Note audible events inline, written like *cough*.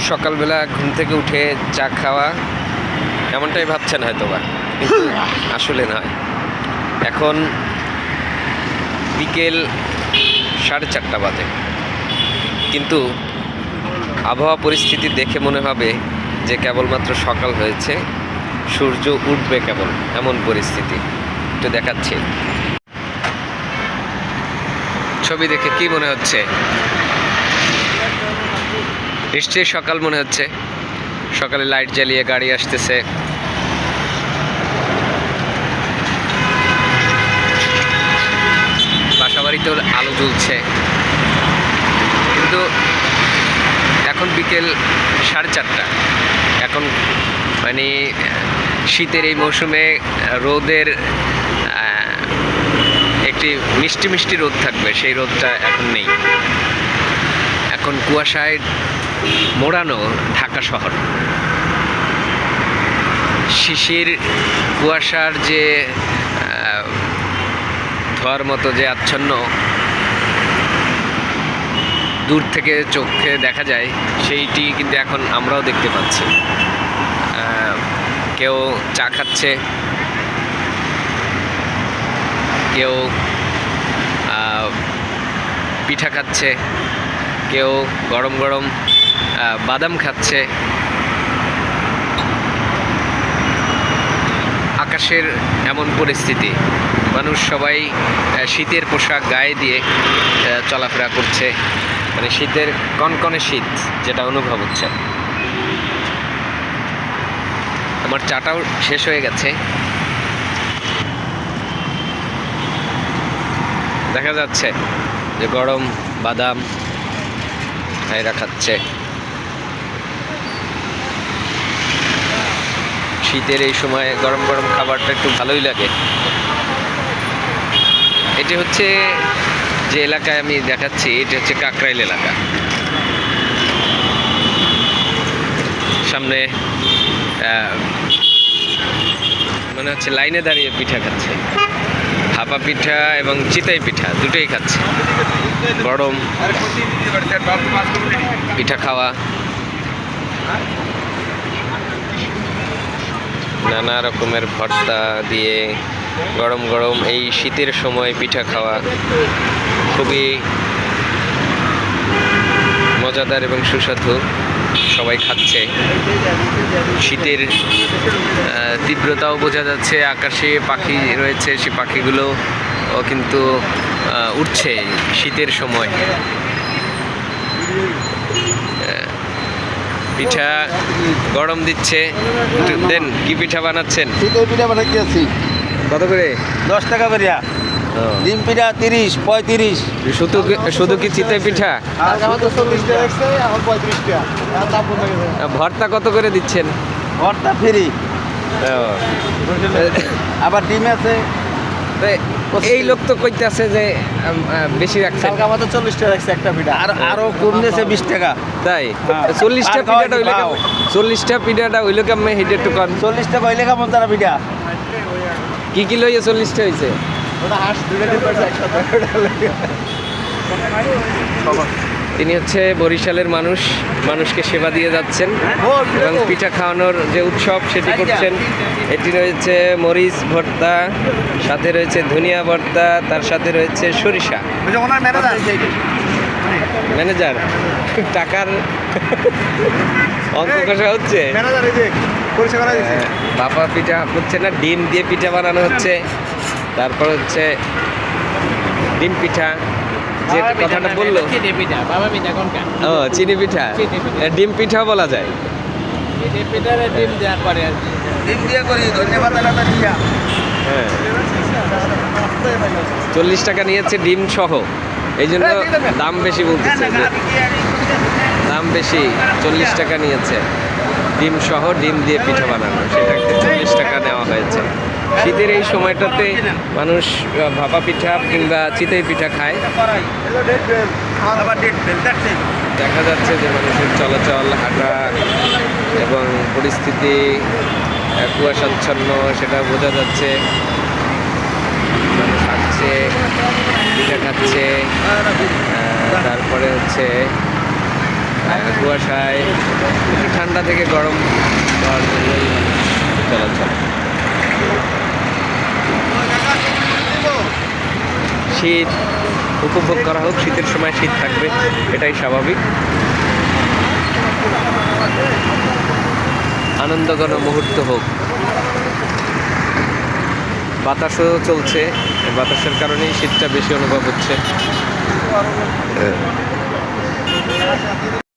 সকালবেলা ঘুম থেকে উঠে চা খাওয়া এমনটাই ভাবছেন হয়তো বা *laughs* আসলে নয়। এখন বিকেল সাড়ে চারটা বাজে। কিন্তু আবহাওয়া পরিস্থিতি দেখে মনে হবে যে কেবলমাত্র সকাল হয়েছে সূর্য উঠবে কেবল এমন পরিস্থিতি। একটু দেখাচ্ছি। ছবি দেখে কি মনে হচ্ছে? নিশ্চয়ই সকাল মনে হচ্ছে। সকালে লাইট জ্বালিয়ে গাড়ি আসতেছে। বাসা বাড়িতেও আলো জ্বলছে। কিন্তু এখন বিকেল সাড়ে চারটা। এখন মানে শীতের এই মৌসুমে রোদের একটি মিষ্টি মিষ্টি রোদ থাকবে, সেই রোদটা এখন নেই। এখন কুয়াশায় মোড়ানো ঢাকা শহর। শিশির কুয়াশার যে ধোয়ার মতো যে আচ্ছন্ন, দূর থেকে চোখে দেখা যায়, সেইটি কিন্তু এখন আমরাও দেখতে পাচ্ছি। কেউ চা খাচ্ছে কেউ পিঠা খাচ্ছে, কেউ গরম গরম বাদাম খাচ্ছে। আকাশের এমন পরিস্থিতি, মানুষ সবাই শীতের পোশাক গায়ে দিয়ে চলাফেরা করছে। মানে শীতের কনকনে শীত, যেটা অনুভব হচ্ছে। আমার চাটাও শেষ হয়ে গেছে। দেখা যাচ্ছে যে গরম, বাদাম এরা খাচ্ছে। শীতের এই সময় গরম গরম খাবারটা একটু ভালোই লাগে। এটি হচ্ছে যে এলাকায় আমি দেখাচ্ছি, এটি হচ্ছে কাকরাইল এলাকা। সামনে মনে হচ্ছে লাইনে দাঁড়িয়ে পিঠা খাচ্ছে। হাপা পিঠা এবং চিতাই পিঠা, দুটোই খাচ্ছে। গরম, পিঠা খাওয়া। নানা রকমের ভর্তা দিয়ে গরম গরম এই শীতের সময় পিঠা খাওয়া খুবই মজাদার এবং সুস্বাদু। সবাই খাচ্ছে। শীতের তীব্রতাও বোঝা যাচ্ছে আকাশে পাখি রয়েছে সে পাখিগুলো ও কিন্তু আহ, উঠছে শীতের সময়। পিঠা গরম দিচ্ছে দেন কি পিঠা বানাচ্ছেন? শীতের পিঠা বানাইতে আছি কত করে? দশ টাকা বেরিয়া ডিম পিঠা তিরিশ পঁয়ত্রিশ। শুধু শুধু কি চিতই পিঠা? রাখছে কমে ভর্তা কত করে দিচ্ছেন? ভর্তা ফ্রি। আবার ডিম আছে। এই লোক তো কইতেছে যে বেশি আমার তো চল্লিশ টাকা রাখছে একটা পিঠা। আর আরও কম দিয়েছে বিশ টাকা। তাই? হ্যাঁ। চল্লিশটা পিঠাটা হইলে চল্লিশটা পিঠাটা হইলে কেমন হেঁটে একটু কন? চল্লিশ টাকা হইলে কেমন তারা পিঠা? কি কি লইয়ে চল্লিশটা হয়েছে তিনি হচ্ছে বরিশালের মানুষ মানুষকে সেবা দিয়ে যাচ্ছেন এবং পিঠা খাওয়ানোর যে উৎসব সেটি করছেন। এটি রয়েছে মরিচ ভর্তা সাথে রয়েছে ধনিয়া ভর্তা তার সাথে রয়েছে সরিষা। ম্যানেজার টাকার অঙ্ক কষা হচ্ছে। ম্যানেজার এই যে পরিষেবা করা দিচ্ছে বাবা পিঠা হচ্ছে না ডিম দিয়ে পিঠা বানানো হচ্ছে। তারপর হচ্ছে ডিম পিঠা যে কথাটা বলল। চিনি পিঠা বাবা পিঠা কোনটা ও চিনি পিঠা। ডিম পিঠা বলা যায়। ডিম দেওয়ার পরে ডিম দিয়ে করি ধন্যবাদ হ্যাঁ। চল্লিশ টাকা নিয়েছে ডিম সহ। এই জন্য দাম বেশি বলতেছে যে দাম বেশি। চল্লিশ টাকা নিয়েছে। ডিম সহ ডিম দিয়ে পিঠা বানানো সেটাকে চল্লিশ টাকা নেওয়া হয়েছে। শীতের এই সময়টাতে মানুষ ভাপা পিঠা কিংবা চিতই পিঠা খায়। দেখা যাচ্ছে যে মানুষের চলাচল, হাঁটা এবং পরিস্থিতি কুয়াশাচ্ছন্ন, সেটা বোঝা যাচ্ছে। মানুষ হাঁটছে, পিঠা খাচ্ছে তারপরে হচ্ছে কুয়াশায় ঠান্ডা থেকে গরম হওয়ার জন্যই চলাচল শীত, উপভোগ করা হোক, শীতের সময় শীত থাকবে, এটাই স্বাভাবিক। আনন্দঘন মুহূর্ত হোক। বাতাসও চলছে, বাতাসের কারণেই শীতটা বেশি অনুভব হচ্ছে।